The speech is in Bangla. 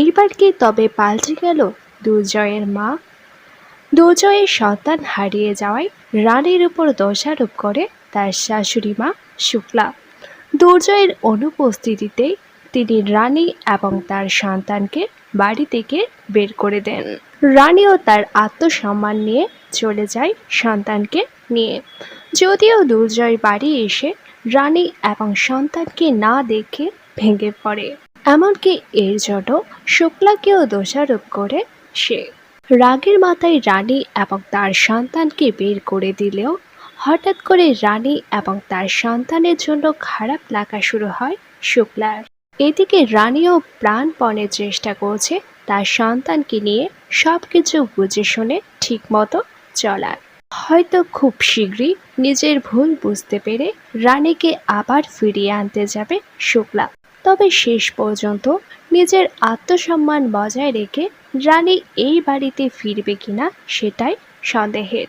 এইবার কি তবে পাল্টে গেল দুর্জয়ের মা? দুর্জয়ের সন্তান হারিয়ে যাওয়ায় রানীর উপর দোষারোপ করে তার শাশুড়ি মা শুক্লা। দুর্জয়ের অনুপস্থিতিতেই তিনি রানী এবং তার সন্তানকে বাড়ি থেকে বের করে দেন। রানীও তার আত্মসম্মান নিয়ে চলে যায় সন্তানকে নিয়ে। যদিও দুর্জয় বাড়ি এসে রানী এবং সন্তানকে না দেখে ভেঙে পড়ে। এমনকি এর জন্য শুক্লাকেও দোষারোপ করে সে। রাগের মাথায় রানী এবং তার সন্তানকে বের করে দিলেও হঠাৎ করে রানী এবং তার সন্তানের জন্য খারাপ লাগা শুরু হয় শুক্লার। এদিকে রানীও প্রাণপণের চেষ্টা করছে তার সন্তানকে নিয়ে সব কিছু বুঝে শুনে ঠিকমতো চলার। হয়তো খুব শীঘ্রই নিজের ভুল বুঝতে পেরে রানীকে আবার ফিরিয়ে আনতে যাবে শুক্লা। তবে শেষ পর্যন্ত নিজের আত্মসম্মান বজায় রেখে রানী এই বাড়িতে ফিরবে কিনা সেটাই সন্দেহের।